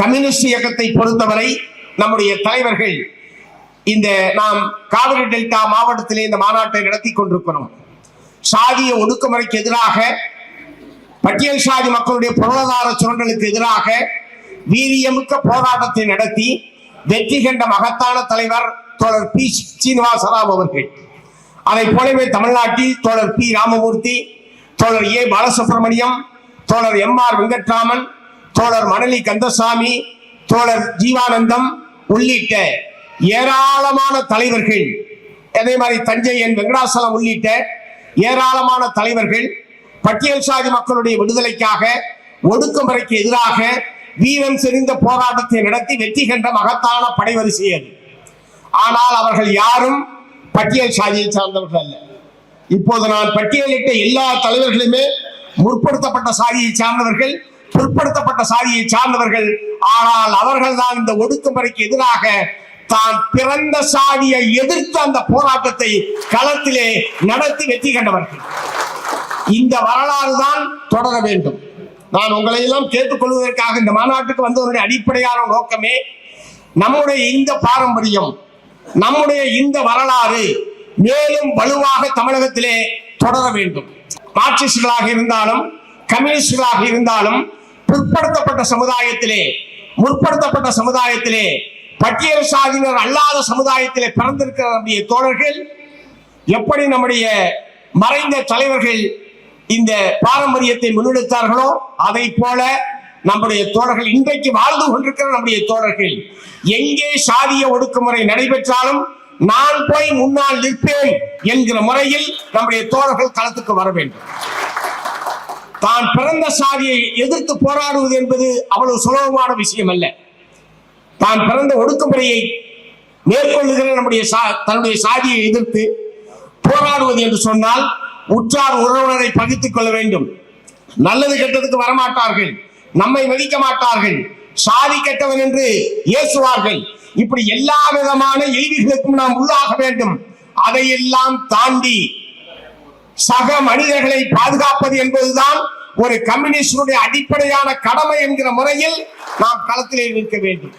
Communist இயக்கத்தை பொறுத்தவரை நம்முடைய தலைவர்கள் இந்த நாம் காவிரி டெல்டா மாவட்டத்திலே இந்த மாநாட்டை நடத்தி கொண்டிருக்கிறோம். சாதிய ஒடுக்குமுறைக்கு எதிராக பட்டியல் சாதி மக்களுடைய பொருளாதார சுரண்டலுக்கு எதிராக வீரியமிக்க போராட்டத்தை நடத்தி வெற்றி கண்ட மகத்தான தலைவர் தோழர் பி. சீனிவாசராவ் அவர்கள். அதை போலவே தமிழ்நாட்டில் தோழர் பி. ராமமூர்த்தி தோழர் ஏ. பாலசுப்ரமணியம் தோழர் எம். ஆர். வெங்கட்ராமன் தோழர் மணலி கந்தசாமி தோழர் ஜீவானந்தம் உள்ளிட்ட ஏராளமான தலைவர்கள் அதே மாதிரி தஞ்சை என் வெங்கடாசலம் உள்ளிட்ட ஏராளமான தலைவர்கள் பட்டியல் சாதி மக்களுடைய விடுதலைக்காக ஒடுக்குமுறைக்கு எதிராக வீரம் செறிந்த போராட்டத்தை நடத்தி வெற்றி கண்ட மகத்தான படைவரிசை அது ஆனால் அவர்கள் யாரும் பட்டியல் சாதியை சார்ந்தவர்கள் அல்ல. இப்போது நான் பட்டியலிட்ட எல்லா தலைவர்களுமே முற்படுத்தப்பட்ட சாதியை சார்ந்தவர்கள் பிற்படுத்தப்பட்ட சாதியை சார்ந்தவர்கள். ஆனால் அவர்கள் தான் இந்த ஒடுக்குமுறைக்கு எதிராக தான் பிறந்த சாதியை எதிர்த்து அந்த போராட்டத்தை களத்திலே நடத்தி வெற்றி கண்டவர்கள். இந்த வரலாறு தான் தொடர வேண்டும். நான் உங்களை எல்லாம் கேட்டுக்கொள்வதற்காக இந்த மாநாட்டுக்கு வந்ததனுடைய அடிப்படையான நோக்கமே நம்முடைய இந்த பாரம்பரியம் நம்முடைய இந்த வரலாறு மேலும் வலுவாக தமிழகத்திலே தொடர வேண்டும். மார்க்சிஸ்டுகளாக இருந்தாலும் கம்யூனிஸ்டுகளாக இருந்தாலும் பிற்படுத்தப்பட்ட சமுதாயத்திலே முற்படுத்தப்பட்ட சமுதாயத்திலே பட்டியல் சாதியினர் அல்லாத சமுதாயத்திலே பிறந்திருக்கிற நம்முடைய தோழர்கள் எப்படி நம்முடைய மறைந்த தலைவர்கள் இந்த பாரம்பரியத்தை முன்னெடுத்தார்களோ அதை போல நம்முடைய தோழர்கள் இன்றைக்கு வாழ்ந்து கொண்டிருக்கிற நம்முடைய தோழர்கள் எங்கே சாதிய ஒடுக்குமுறை நடைபெற்றாலும் நான் போய் முன்னால் நிற்பேன் என்கிற முறையில் நம்முடைய தோழர்கள் களத்துக்கு வர வேண்டும். தான் பிறந்த சாதியை எதிர்த்து போராடுவது என்பது அவ்வளவு சுலபமான விஷயம் அல்ல தான் பிறந்த ஒடுக்குமுறையை மேற்கொள்ளுகிற நம்முடைய சா- தன்னுடைய சாதியை எதிர்த்து போராடுவது என்று சொன்னால் உற்றார் உறவினரை பகித்துக் கொள்ள வேண்டும். நல்லது கெட்டதுக்கு வரமாட்டார்கள். நம்மை மதிக்க மாட்டார்கள். சாதி கெட்டவன் என்று ஏசுவார்கள். இப்படி எல்லா விதமான எய்திகளுக்கும் நாம் உள்ளாக வேண்டும். அதையெல்லாம் தாண்டி சக மனிதர்களை பாதுகாப்பது என்பதுதான் ஒரு கம்யூனிஸ்டுடைய அடிப்படையான கடமை என்கிற முறையில் நாம் களத்திலே நிற்க வேண்டும்.